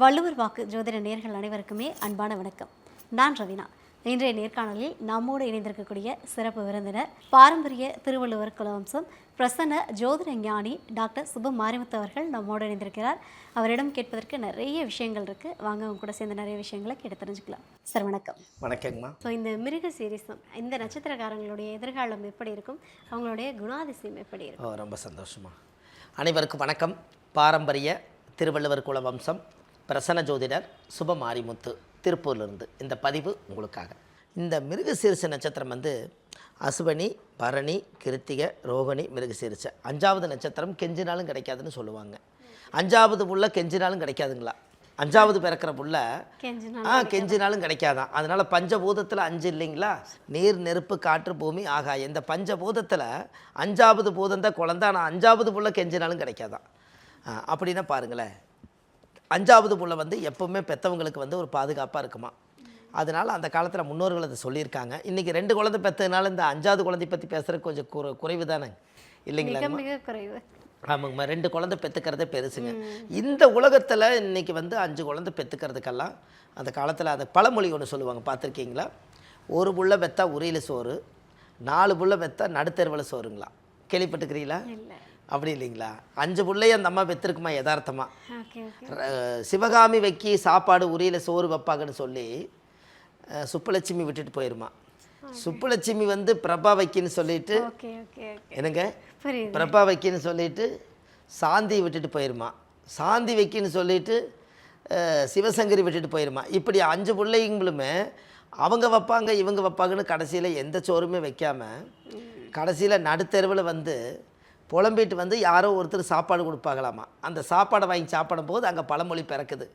வள்ளுவர் வாக்கு ஜோதிட நேர்கள் அனைவருக்குமே அன்பான வணக்கம். நான் ரவினா. இன்றைய நேர்காணலில் நம்மோடு இணைந்திருக்கக்கூடிய சிறப்பு விருந்தினர் பாரம்பரிய திருவள்ளுவர் குலவம்சம் பிரசன்ன ஜோதிட ஞானி டாக்டர் சுப மாரிமுத்து அவர்கள் நம்மோடு இணைந்திருக்கிறார். அவரிடம் கேட்பதற்கு நிறைய விஷயங்கள் இருக்கு. வாங்க அவங்க கூட சேர்ந்து நிறைய விஷயங்களை கேட்டு தெரிஞ்சுக்கலாம். சார் வணக்கம். வணக்கங்கம்மா. ஸோ இந்த மிருக சீரிசம் இந்த நட்சத்திரக்காரங்களுடைய எதிர்காலம் எப்படி இருக்கும்? அவங்களுடைய குணாதிசயம் எப்படி இருக்கும்? ரொம்ப சந்தோஷமா. அனைவருக்கும் வணக்கம். பாரம்பரிய திருவள்ளுவர் குல வம்சம் பிரசன்ன ஜோதிடர் சுப மாரிமுத்து திருப்பூர்லேருந்து இந்த பதிவு உங்களுக்காக. இந்த மிருகசீரிச நட்சத்திரம் வந்து அசுவனி பரணி கிருத்திகை ரோகிணி மிருகசீரிச. அஞ்சாவது நட்சத்திரம் கெஞ்சினாலும் கிடைக்காதுன்னு சொல்லுவாங்க. அஞ்சாவது புள்ள கெஞ்சினாலும் கிடைக்காதுங்களா? அஞ்சாவது பிறக்கிற புள்ள ஆ கெஞ்சினாலும் கிடைக்காதான் அதனால பஞ்சபூதத்தில் அஞ்சு இல்லைங்களா? நீர் நெருப்பு காற்று பூமி ஆகாயம். இந்த பஞ்சபூதத்தில் அஞ்சாவது பூதம் தான் குழந்தை. ஆனால் அஞ்சாவது புள்ள கெஞ்சினாலும் கிடைக்காதான் அப்படின்னா பாருங்களேன். அஞ்சாவது புள்ள வந்து எப்பவுமே பெற்றவங்களுக்கு வந்து ஒரு பாதுகாப்பாக இருக்குமா? அதனால அந்த காலத்தில் முன்னோர்கள் அதை சொல்லியிருக்காங்க. இன்றைக்கி ரெண்டு குழந்தை பெற்றதுனால இந்த அஞ்சாவது குழந்தை பற்றி பேசுகிறதுக்கு கொஞ்சம் குறை குறைவு தானே இல்லைங்களா மிக குறைவு. ஆமாங்கம்மா ரெண்டு குழந்தை பெற்றுக்கிறதே பெருசுங்க. இந்த உலகத்தில் இன்னைக்கு வந்து அஞ்சு குழந்தை பெற்றுக்கிறதுக்கெல்லாம் அந்த காலத்தில் அந்த பழமொழி ஒன்று சொல்லுவாங்க பார்த்துருக்கீங்களா? ஒரு புள்ள பெத்தா உரியில் சோறு நாலு புள்ள பெத்தா நடுத்தெருவில் சோறுங்களா கேள்விப்பட்டுக்கிறீங்களா அப்படி இல்லைங்களா? அஞ்சு புள்ளைய அந்த அம்மா பெற்றிருக்குமா யதார்த்தமா? Okay okay. ர- சிவகாமி வைக்கி சாப்பாடு உரியில் சோறு வைப்பாங்கன்னு சொல்லி சுப்புலட்சுமி விட்டுட்டு போயிருமா. சுப்புலட்சுமி வந்து பிரபா வைக்கின்னு சொல்லிட்டு என்னங்க? பிரபா வைக்கின்னு சொல்லிட்டு சாந்தி விட்டுட்டு போயிருமா. சாந்தி வைக்கின்னு சொல்லிட்டு சிவசங்கரி விட்டுட்டு போயிருமா. இப்படி அஞ்சு பிள்ளைங்களுமே அவங்க வைப்பாங்க இவங்க வைப்பாங்கன்னு கடைசியில் எந்த சோறுமே வைக்காம கடைசியில் நடுத்தெருவில் வந்து புலம்பிட்டு வந்து யாரோ ஒருத்தர் சாப்பாடு கொடுப்பாங்களாமா? அந்த சாப்பாடை வாங்கி சாப்பிடும் போது அங்கே பழமொழி பிறக்குது.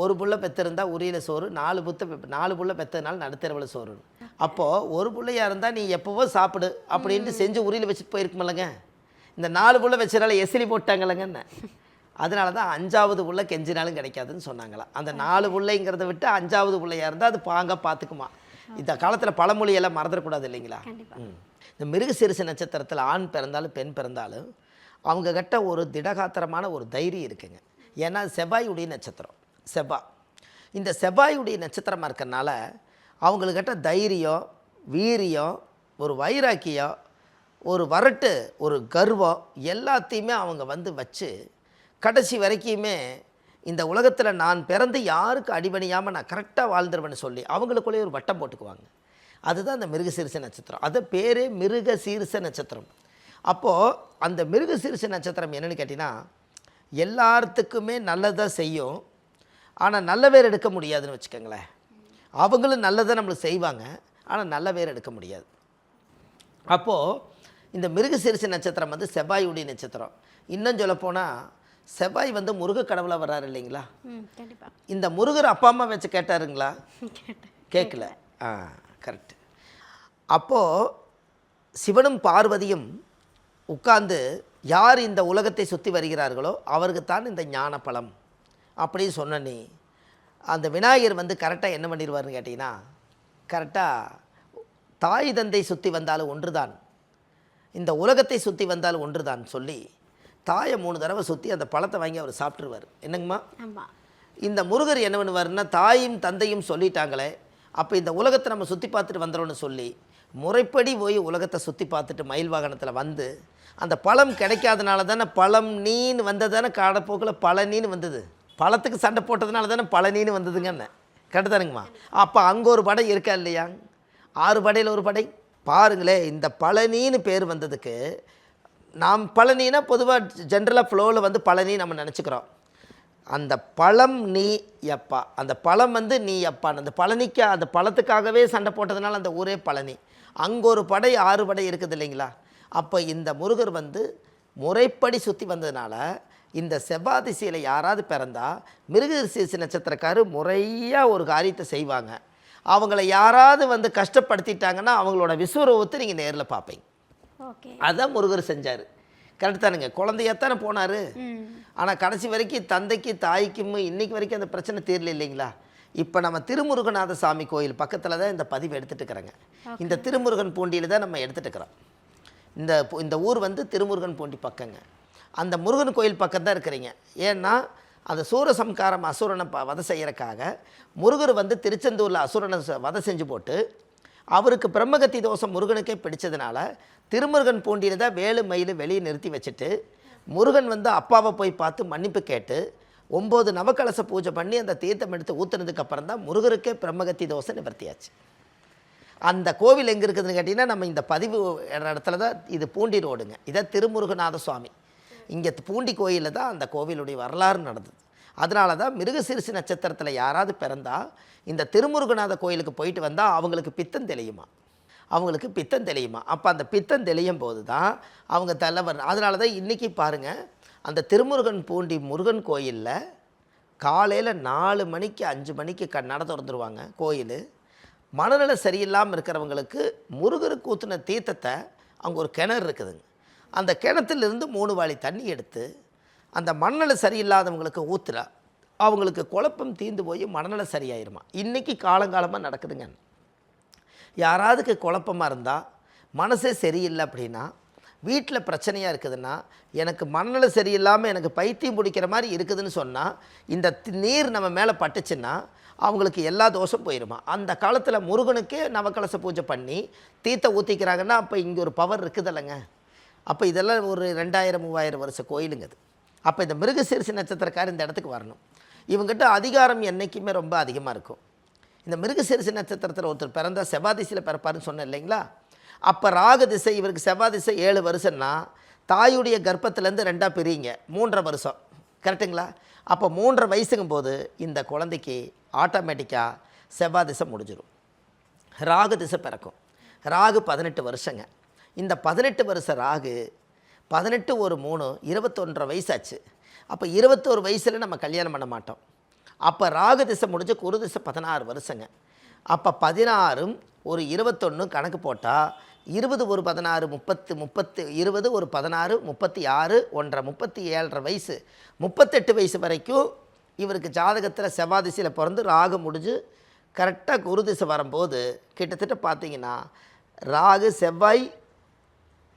ஒரு புள்ள பெற்றிருந்தா உரியில் சோறு நாலு புத்த நாலு புள்ள பெற்றதுனால நடுத்தெருவில் சோறு. அப்போது ஒரு பிள்ளையா இருந்தால் நீ எப்போவோ சாப்பிடு அப்படின்ட்டு செஞ்சு உரியில் வச்சுட்டு போயிருக்குமில்லங்க. இந்த நாலு புள்ள வச்சனால எசிலி போட்டாங்களங்கன்னு அதனால தான் அஞ்சாவது புள்ள கெஞ்சினாலும் கிடைக்காதுன்னு சொன்னாங்களாம். அந்த நாலு புள்ளைங்கிறத விட்டு அஞ்சாவது புள்ளையா இருந்தால் அது பாங்க பார்த்துக்குமா இந்த காலத்தில் பழமொழியெல்லாம் மறந்துடக்கூடாது இல்லைங்களா? ம். இந்த மிருகசீரிச நட்சத்திரத்தில் ஆண் பிறந்தாலும் பெண் பிறந்தாலும் அவங்க கிட்ட ஒரு திடகாத்திரமான ஒரு தைரியம் இருக்குங்க. ஏன்னா செவ்வாயுடைய நட்சத்திரம் செவ்வாய் இந்த செவ்வாயுடைய நட்சத்திரமாக இருக்கறனால அவங்கக்கிட்ட தைரியம் வீரியம் ஒரு வைராக்கியம் ஒரு வரட்டு ஒரு கர்வம் எல்லாத்தையுமே அவங்க வந்து வச்சு கடைசி வரைக்குமே இந்த உலகத்தில் நான் பிறந்து யாருக்கு அடிபணியாமல் நான் கரெக்டாக வாழ்ந்துருவேன்னு சொல்லி அவங்களுக்குள்ளேயே ஒரு வட்டம் போட்டுக்குவாங்க. அதுதான் அந்த மிருகசீரிச நட்சத்திரம். அது பேரே மிருகசீரிச நட்சத்திரம். அப்போது அந்த மிருகசீரிச நட்சத்திரம் என்னன்னு கேட்டிங்கன்னா எல்லாத்துக்குமே நல்லதாக செய்யும். ஆனால் நல்ல பேர் எடுக்க முடியாதுன்னு வச்சுக்கோங்களேன். அவங்களும் நல்லதை நம்மளுக்கு செய்வாங்க. ஆனால் நல்ல பேர் எடுக்க முடியாது. அப்போது இந்த மிருகசீரிச நட்சத்திரம் வந்து செவ்வாயுடைய நட்சத்திரம். இன்னும் சொல்லப்போனால் செவ்வாய் வந்து முருக கடவுளாக வர்றாரு இல்லைங்களா? இந்த முருகர் அப்பா அம்மா வச்சு கேட்டாருங்களா? கேட்கல. ஆ. கரெக்ட் அப்போது சிவனும் பார்வதியும் உட்கார்ந்து யார் இந்த உலகத்தை சுற்றி வருகிறார்களோ அவருக்குத்தான் இந்த ஞான பழம் அப்படின்னு சொன்ன நீ அந்த விநாயகர் வந்து கரெக்டாக என்ன பண்ணிடுவார்னு கேட்டிங்கன்னா கரெக்டாக தாய் தந்தை சுற்றி வந்தாலும் ஒன்றுதான். இந்த உலகத்தை சுற்றி வந்தாலும் ஒன்றுதான் சொல்லி தாயை மூணு தடவை சுற்றி அந்த பழத்தை வாங்கி அவர் சாப்பிட்ருவார் என்னங்கம்மா? இந்த முருகர் என்ன பண்ணுவாருன்னா தாயும் தந்தையும் சொல்லிட்டாங்களே அப்போ இந்த உலகத்தை நம்ம சுற்றி பார்த்துட்டு வந்துடும்னு சொல்லி முறைப்படி போய் உலகத்தை சுற்றி பார்த்துட்டு மயில் வாகனத்தில் வந்து அந்த பழம் கிடைக்காதனால தானே பழம் நீன்னு வந்தது தானே காடப்போக்கில் பழனின்னு வந்தது. பழத்துக்கு சண்டை போட்டதுனால தானே பழனின்னு வந்ததுங்கன்னு. கரெக்டானுங்கம்மா அப்போ அங்கே ஒரு படை இருக்கா இல்லையா? ஆறு படையில் ஒரு படை. பாருங்களே இந்த பழனின்னு பேர் வந்ததுக்கு நாம் பழனினா பொதுவாக ஜென்ரலாக ஃப்ளோவில் வந்து பழனி நம்ம நினச்சிக்கிறோம். அந்த பழம் நீ எப்பா அந்த பழம் வந்து நீ எப்பான்னு அந்த பழனிக்கு அந்த பழத்துக்காகவே சண்டை போட்டதுனால அந்த ஊரே பழனி. அங்கே ஒரு படை ஆறு படை இருக்குது இல்லைங்களா? அப்போ இந்த முருகர் வந்து முறைப்படி சுற்றி வந்ததுனால இந்த செவ்வாய் திசையில் யாராவது பிறந்தா மிருகசீச நட்சத்திரக்காரு முறையாக ஒரு காரியத்தை செய்வாங்க. அவங்கள யாராவது வந்து கஷ்டப்படுத்திட்டாங்கன்னா அவங்களோட விஸ்வரூபத்தை நீங்கள் நேரில் பார்ப்பீங்க ஓகே. அதான் முருகர் செஞ்சார். கரெக்ட் தானுங்க. குழந்தையத்தானே போனார். ஆனால் கடைசி வரைக்கும் தந்தைக்கு தாய்க்கும் இன்னைக்கு வரைக்கும் அந்த பிரச்சனை தீரல இல்லைங்களா? இப்போ நம்ம திருமுருகநாத சாமி கோயில் பக்கத்தில் தான் இந்த பதிவு எடுத்துட்டு இருக்கிறோங்க. இந்த திருமுருகன் பூண்டியில் தான் நம்ம எடுத்துட்டு இருக்கிறோம். இந்த இந்த ஊர் வந்து திருமுருகன் பூண்டி பக்கங்க. அந்த முருகன் கோயில் பக்கம் தான் இருக்கிறீங்க. ஏன்னா அந்த சூரசம்காரம் அசுரனை ப வதை செய்யறக்காக முருகர் வந்து திருச்செந்தூரில் அசுரனை வதை செஞ்சு போட்டு அவருக்கு பிரம்மகத்தி தோஷம் முருகனுக்கே பிடிச்சதுனால திருமுருகன் பூண்டியில் தான் வேலு மயில் வெளியே நிறுத்தி வச்சுட்டு முருகன் வந்து அப்பாவை போய் பார்த்து மன்னிப்பு கேட்டு ஒம்பது நவக்கலச பூஜை பண்ணி அந்த தீர்த்தம் எடுத்து ஊற்றுனதுக்கப்புறம் தான் முருகருக்கே பிரம்மகத்தி தோசை நிவர்த்தியாச்சு. அந்த கோவில் எங்கே இருக்குதுன்னு கேட்டிங்கன்னா நம்ம இந்த பதிவு இடத்துல தான் இது பூண்டி ரோடுங்க. இதை திருமுருகநாத சுவாமி இங்கே பூண்டி கோயிலில் தான் அந்த கோவிலுடைய வரலாறு நடந்தது. அதனால தான் மிருகசீரிசு நட்சத்திரத்தில் யாராவது பிறந்தால் இந்த திருமுருகநாத கோயிலுக்கு போயிட்டு வந்தால் அவங்களுக்கு பித்தம் தெளியுமா? அவங்களுக்கு பித்தம் தெளியுமா? அப்போ அந்த பித்தம் தெளியும் போது தான் அவங்க தலைவர் அதனால தான் இன்றைக்கி பாருங்கள் அந்த திருமுருகன் பூண்டி முருகன் கோயிலில் காலையில் நாலு மணிக்கு அஞ்சு மணிக்கு க நட திறந்துருவாங்க கோயில். மனநல சரியில்லாமல் இருக்கிறவங்களுக்கு முருகருக்கு ஊற்றின தீர்த்தத்தை அங்கே ஒரு கிணறு இருக்குதுங்க. அந்த கிணத்துலேருந்து மூணு வாளி தண்ணி எடுத்து அந்த மனநல சரியில்லாதவங்களுக்கு ஊற்றுறா அவங்களுக்கு குழப்பம் தீர்ந்து போய் மனநல சரியாயிருமா. இன்றைக்கி காலங்காலமாக நடக்குதுங்க. யாராவதுக்கு குழப்பமாக இருந்தால் மனசே சரியில்லை அப்படின்னா வீட்டில் பிரச்சனையாக இருக்குதுன்னா எனக்கு மனநல சரியில்லாமல் எனக்கு பைத்தியம் பிடிக்கிற மாதிரி இருக்குதுன்னு சொன்னால் இந்த நீர் நம்ம மேலே பட்டுச்சுன்னா அவங்களுக்கு எல்லா தோஷம் போயிடுமா அந்த காலத்தில் முருகனுக்கே நவக்கலச பூஜை பண்ணி தீர்த்த ஊற்றிக்கிறாங்கன்னா அப்போ இங்கே ஒரு பவர் இருக்குதில்லைங்க. அப்போ இதெல்லாம் ஒரு ரெண்டாயிரம் மூவாயிரம் வருஷ கோயிலுங்க அது. அப்போ இந்த மிருகசீரிசு நட்சத்திரக்கார் இந்த இடத்துக்கு வரணும். இவங்ககிட்ட அதிகாரம் என்றைக்குமே ரொம்ப அதிகமாக இருக்கும். இந்த மிருகசீரிசு நட்சத்திரத்தில் ஒருத்தர் பிறந்தால் செவ்வாதிசையில் பிறப்பாருன்னு சொன்னேன் இல்லைங்களா? அப்போ ராகு திசை இவருக்கு செவ்வாதிசை ஏழு வருஷம்னா தாயுடைய கர்ப்பத்திலேருந்து ரெண்டாக பிரியுங்க. மூன்றரை வருஷம். கரெக்டுங்களா அப்போ மூன்றரை வயசுங்கும் போது இந்த குழந்தைக்கு ஆட்டோமேட்டிக்காக செவ்வாய் திசை முடிஞ்சிடும் ராகு திசை பிறக்கும். ராகு பதினெட்டு வருஷங்க. இந்த பதினெட்டு வருஷ ராகு பதினெட்டு ஒரு மூணு இருபத்தொன்றரை வயசாச்சு. அப்போ இருபத்தோரு வயசில் நம்ம கல்யாணம் பண்ண மாட்டோம். அப்போ ராகு திசை முடிஞ்சு குரு திசை பதினாறு வருஷங்க. அப்போ பதினாறும் ஒரு இருபத்தொன்று கணக்கு போட்டால் இருபது ஒரு பதினாறு முப்பத்து முப்பத்து இருபது ஒரு பதினாறு முப்பத்தி ஆறு ஒன்றரை முப்பத்தி ஏழரை வயசு. முப்பத்தெட்டு வயசு வரைக்கும் இவருக்கு ஜாதகத்தில் செவ்வாதிசையில் பிறந்து ராகு முடிஞ்சு கரெக்டாக குரு திசை வரும்போது கிட்டத்தட்ட பார்த்தீங்கன்னா ராகு செவ்வாய்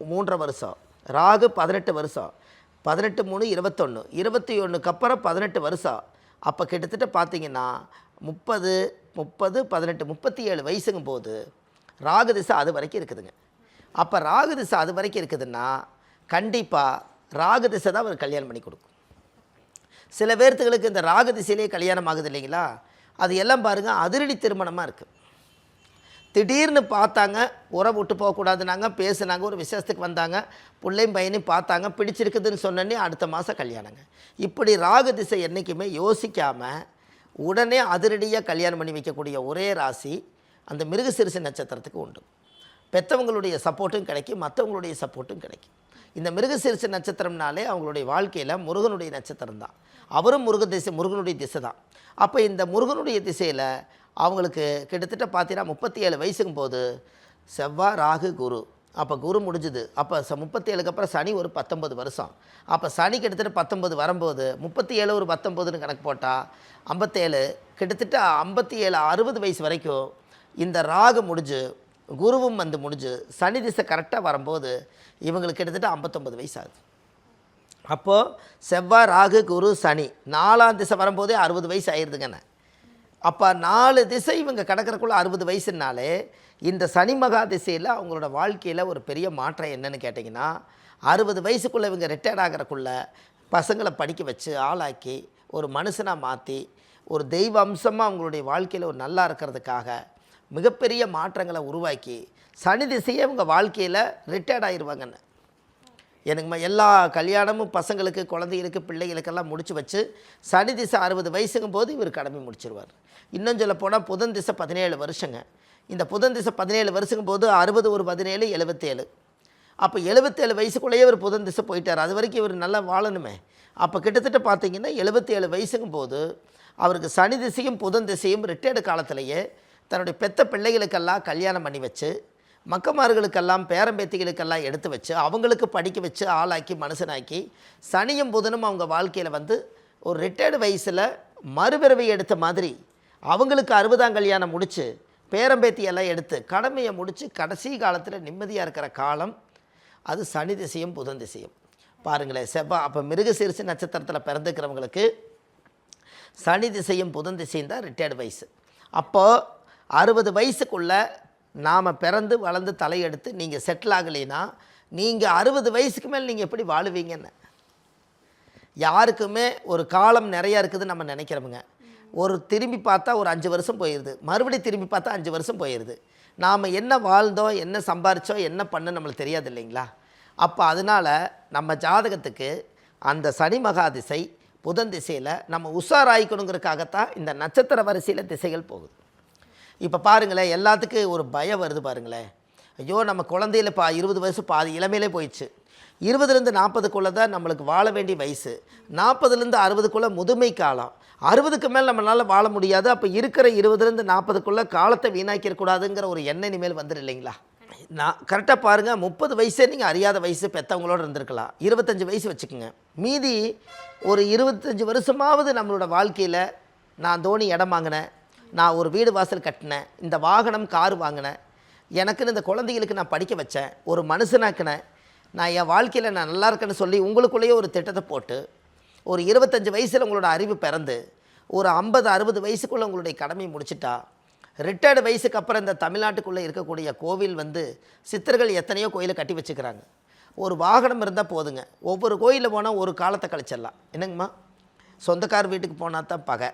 மூன்றரை வருஷம். ராகு பதினெட்டு வருஷம். பதினெட்டு மூணு இருபத்தொன்று இருபத்தி ஒன்றுக்கு அப்புறம் பதினெட்டு வருஷம். அப்போ கிட்டத்தட்ட பார்த்தீங்கன்னா முப்பது முப்பது பதினெட்டு முப்பத்தி ஏழு வயசுங்கும் போது ராகு திசை அது வரைக்கும் இருக்குதுங்க. அப்போ ராகு திசை அது வரைக்கும் இருக்குதுன்னா கண்டிப்பாக ராகு திசை தான் அவர் கல்யாணம் பண்ணி கொடுக்கும். சில பேர்த்துகளுக்கு இந்த ராகு திசையிலே கல்யாணம் ஆகுது இல்லைங்களா? அது எல்லாம் பாருங்கள் அதிரடி திருமணமாக இருக்குது திடீர்னு பார்த்தாங்க உரம் விட்டு போகக்கூடாதுனாங்க பேசுனாங்க ஒரு விசேஷத்துக்கு வந்தாங்க பிள்ளையும் பையனையும் பார்த்தாங்க பிடிச்சிருக்குதுன்னு சொன்னோன்னே அடுத்த மாதம் கல்யாணங்க. இப்படி ராகு திசை என்றைக்குமே யோசிக்காமல் உடனே அதிரடியாக கல்யாணம் பண்ணி வைக்கக்கூடிய ஒரே ராசி அந்த மிருகசிறுசு நட்சத்திரத்துக்கு உண்டு. பெற்றவங்களுடைய சப்போர்ட்டும் கிடைக்கும் மற்றவங்களுடைய சப்போர்ட்டும் கிடைக்கும். இந்த மிருகசீரிச நட்சத்திரம்னாலே அவங்களுடைய வாழ்க்கையில் முருகனுடைய நட்சத்திரம் தான் அவரும் முருக திசை முருகனுடைய திசை தான் அப்போ இந்த முருகனுடைய திசையில் அவங்களுக்கு கிட்டத்தட்ட பார்த்தீங்கன்னா முப்பத்தி ஏழு வயசுக்கும் போது செவ்வாய் ராகு குரு. அப்போ குரு முடிஞ்சுது. அப்போ ச முப்பத்தி ஏழுக்கு அப்புறம் சனி ஒரு பத்தொம்பது வருஷம். அப்போ சனி கிட்டத்தட்ட பத்தொம்பது வரும்போது முப்பத்தி ஏழு ஒரு பத்தொம்போதுன்னு கணக்கு போட்டால் ஐம்பத்தேழு கிட்டத்தட்ட ஐம்பத்தி ஏழு அறுபது வயசு வரைக்கும் இந்த ராகு முடிஞ்சு குருவும் வந்து முடிஞ்சு சனி திசை கரெக்டாக வரும்போது இவங்களுக்கு கிட்டத்தட்ட ஐம்பத்தொம்பது வயசு ஆகுது அப்போது செவ்வாய் ராகு குரு சனி நாலாம் திசை வரும்போதே அறுபது வயசு ஆயிடுதுங்கண்ணே அப்போ நாலு திசை இவங்க கிடக்கிறக்குள்ள அறுபது வயசுனாலே இந்த சனி மகா திசையில் அவங்களோட வாழ்க்கையில் ஒரு பெரிய மாற்றம் என்னன்னு கேட்டிங்கன்னா அறுபது வயசுக்குள்ளே இவங்க ரிட்டையர்ட் ஆகிறக்குள்ள பசங்களை படிக்க வச்சு ஆளாக்கி ஒரு மனுஷனாக மாற்றி ஒரு தெய்வ அம்சமாக அவங்களுடைய வாழ்க்கையில் ஒரு நல்லா இருக்கிறதுக்காக மிகப்பெரிய மாற்றங்களை உருவாக்கி சனி திசையே அவங்க வாழ்க்கையில் ரிட்டையர்ட் ஆயிடுவாங்கன்னு எனக்குமா எல்லா கல்யாணமும் பசங்களுக்கு குழந்தைகளுக்கு பிள்ளைகளுக்கெல்லாம் முடிச்சு வச்சு சனி திசை அறுபது வயசுங்கும் போது இவர் கடமை முடிச்சிருவார். இன்னும் சொல்ல போனால் புதன் திசை பதினேழு வருஷங்க. இந்த புதன் திசை பதினேழு வருஷங்கும் போது அறுபது ஒரு பதினேழு எழுபத்தேழு அப்போ எழுபத்தேழு வயசுக்குள்ளேயே இவர் புதன் திசை போயிட்டார். அது வரைக்கும் இவர் நல்லா வாழணுமே. அப்போ கிட்டத்தட்ட பார்த்தீங்கன்னா எழுபத்தேழு வயசுங்கும் போது அவருக்கு சனி திசையும் புதன் திசையும் ரிட்டையர்டு காலத்திலேயே தன்னுடைய பெத்த பிள்ளைகளுக்கெல்லாம் கல்யாணம் பண்ணி வச்சு மக்கமார்களுக்கெல்லாம் பேரம்பேத்திகளுக்கெல்லாம் எடுத்து வச்சு அவங்களுக்கு படிக்க வச்சு ஆளாக்கி மனுஷனாக்கி சனியும் புதனும் அவங்க வாழ்க்கையில் வந்து ஒரு ரிட்டையர்டு வயசில் மறுபிறவை எடுத்த மாதிரி அவங்களுக்கு அறுபதாம் கல்யாணம் முடித்து பேரம்பேத்தியெல்லாம் எடுத்து கடமையை முடித்து கடைசி காலத்தில் நிம்மதியாக இருக்கிற காலம் அது சனி திசையும் புதன் திசையும். பாருங்களேன் செவ்வாய் அப்போ மிருகசீரிசு நட்சத்திரத்தில் பிறந்துக்கிறவங்களுக்கு சனி திசையும் புதன் திசையும் தான் ரிட்டையர்டு வயசு. அப்போது அறுபது வயசுக்குள்ளே நாம் பிறந்து வளர்ந்து தலையெடுத்து நீங்கள் செட்டில் ஆகலைன்னா நீங்கள் அறுபது வயசுக்கு மேல் நீங்கள் எப்படி வாழுவீங்கன்னு? யாருக்குமே ஒரு காலம் நிறையா இருக்குதுன்னு நம்ம நினைக்கிறோமுங்க ஒரு திரும்பி பார்த்தா ஒரு அஞ்சு வருஷம் போயிடுது மறுபடியும் திரும்பி பார்த்தா அஞ்சு வருஷம் போயிடுது நாம் என்ன வாழ்ந்தோம் என்ன சம்பாரிச்சோம் என்ன பண்ண நம்மளுக்கு தெரியாது இல்லைங்களா? அப்போ அதனால் நம்ம ஜாதகத்துக்கு அந்த சனி மகா திசை புதன் திசையில் நம்ம உஷாராயிக்கணுங்கிறதுக்காகத்தான் இந்த நட்சத்திர வரிசையில் திசைகள் போகுது. இப்போ பாருங்களேன் எல்லாத்துக்கும் ஒரு பயம் வருது பாருங்களேன். ஐயோ நம்ம குழந்தையில பா இருபது வயசு பாதி இளமையிலே போயிடுச்சு. இருபதுலேருந்து நாற்பதுக்குள்ளே தான் நம்மளுக்கு வாழ வேண்டிய வயசு. நாற்பதுலேருந்து அறுபதுக்குள்ளே முதுமை காலம். அறுபதுக்கு மேல் நம்மளால் வாழ முடியாது. அப்போ இருக்கிற இருபதுலேருந்து நாற்பதுக்குள்ளே காலத்தை வீணாக்கிடக்கூடாதுங்கிற ஒரு எண்ணெய் இனிமேல் வந்துடும் இல்லைங்களா? நான் கரெக்டாக பாருங்கள் முப்பது வயசே நீங்கள் அறியாத வயசு பெற்றவங்களோட இருந்திருக்கலாம். இருபத்தஞ்சி வயசு வச்சுக்கோங்க. மீதி ஒரு இருபத்தஞ்சி வருஷமாவது நம்மளோட வாழ்க்கையில் நான் தோனி இடம் வாங்கினேன். நான் ஒரு வீடு வாசல் கட்டினேன் இந்த வாகனம் கார் வாங்கினேன். எனக்குன்னு இந்த குழந்தைகளுக்கு நான் படிக்க வச்சேன். ஒரு மனுஷனாக்கினேன். நான் என் வாழ்க்கையில் நான் நல்லா இருக்கேன்னு சொல்லி உங்களுக்குள்ளேயே ஒரு திட்டத்தை போட்டு ஒரு இருபத்தஞ்சி வயசில் உங்களோட அறிவு பிறந்து ஒரு ஐம்பது அறுபது வயசுக்குள்ளே உங்களுடைய கடமையை முடிச்சிட்டா ரிட்டையர்டு வயசுக்கு அப்புறம் இந்த தமிழ்நாட்டுக்குள்ளே இருக்கக்கூடிய கோவில் வந்து சித்தர்கள் எத்தனையோ கோயிலை கட்டி வச்சுக்கிறாங்க. ஒரு வாகனம் இருந்தால் போதுங்க. ஒவ்வொரு கோயிலில் போனால் ஒரு காலத்தை கழிச்சிடலாம். என்னங்கம்மா? சொந்தக்கார் வீட்டுக்கு போனால் தான் பகை.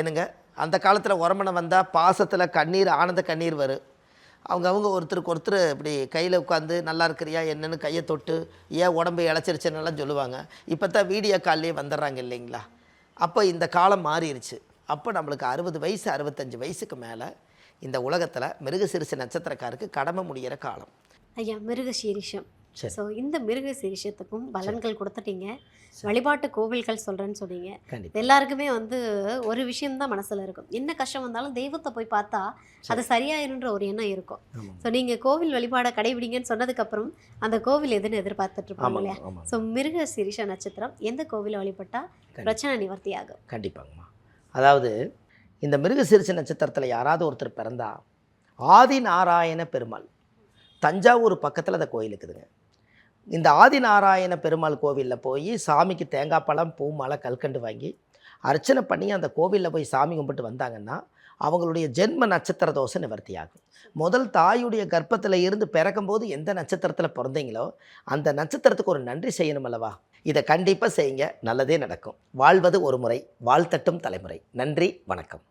என்னங்க? அந்த காலத்தில் உரமனை வந்தால் பாசத்தில் கண்ணீர் ஆனந்த கண்ணீர் வரும். அவங்க அவங்க ஒருத்தருக்கு ஒருத்தர் இப்படி கையில் உட்காந்து நல்லா இருக்கிறியா? என்னென்னு கையை தொட்டு ஏன் உடம்பு இழைச்சிருச்சுன்னெல்லாம் சொல்லுவாங்க. இப்போ தான் வீடியோ கால்லேயே வந்துடுறாங்க இல்லைங்களா? அப்போ இந்த காலம் மாறிடுச்சு அப்போ நம்மளுக்கு அறுபது வயசு அறுபத்தஞ்சு வயசுக்கு மேலே இந்த உலகத்தில் மிருகசிறுசு நட்சத்திரக்காருக்கு கடமை முடிகிற காலம். ஐயா மிருகசீரிஷம் ஸோ இந்த மிருக சீரிஷத்துக்கும் பலன்கள் கொடுத்துட்டீங்க. வழிபாட்டு கோவில்கள் சொல்கிறேன்னு சொன்னீங்க. எல்லாருக்குமே வந்து ஒரு விஷயம் தான் மனசில் இருக்கும். என்ன கஷ்டம் வந்தாலும் தெய்வத்தை போய் பார்த்தா அது சரியாயிருன்ற ஒரு எண்ணம் இருக்கும். ஸோ நீங்கள் கோவில் வழிபாடை கடைபிடிங்கன்னு சொன்னதுக்கப்புறம் அந்த கோவில் எதுன்னு எதிர்பார்த்துட்டு இருப்பாங்க இல்லையா? ஸோ மிருக சீரிஷ நட்சத்திரம் எந்த கோவிலை வழிபட்டா பிரச்சனை நிவர்த்தி ஆகும் கண்டிப்பாங்கம்மா. அதாவது இந்த மிருகசீரிச நட்சத்திரத்தில் யாராவது ஒருத்தர் பிறந்தா ஆதி நாராயண பெருமாள் தஞ்சாவூர் பக்கத்தில் அந்த கோயில் இருக்குதுங்க இந்த ஆதிநாராயண பெருமாள் கோவிலில் போய் சாமிக்கு தேங்காய் பழம் பூ மாலை கல்கண்டு வாங்கி அர்ச்சனை பண்ணி அந்த கோவிலில் போய் சாமி கும்பிட்டு வந்தாங்கன்னா அவங்களுடைய ஜென்ம நட்சத்திர தோஷம் நிவர்த்தி ஆகும் முதல் தாயுடைய கர்ப்பத்தில் இருந்து பிறக்கும்போது எந்த நட்சத்திரத்தில் பிறந்தீங்களோ அந்த நட்சத்திரத்துக்கு ஒரு நன்றி செய்யணும் அல்லவா? இதை கண்டிப்பாக செய்யுங்க. நல்லதே நடக்கும். வாழ்வது ஒரு முறை வாழ்த்தட்டும் தலைமுறை. நன்றி வணக்கம்.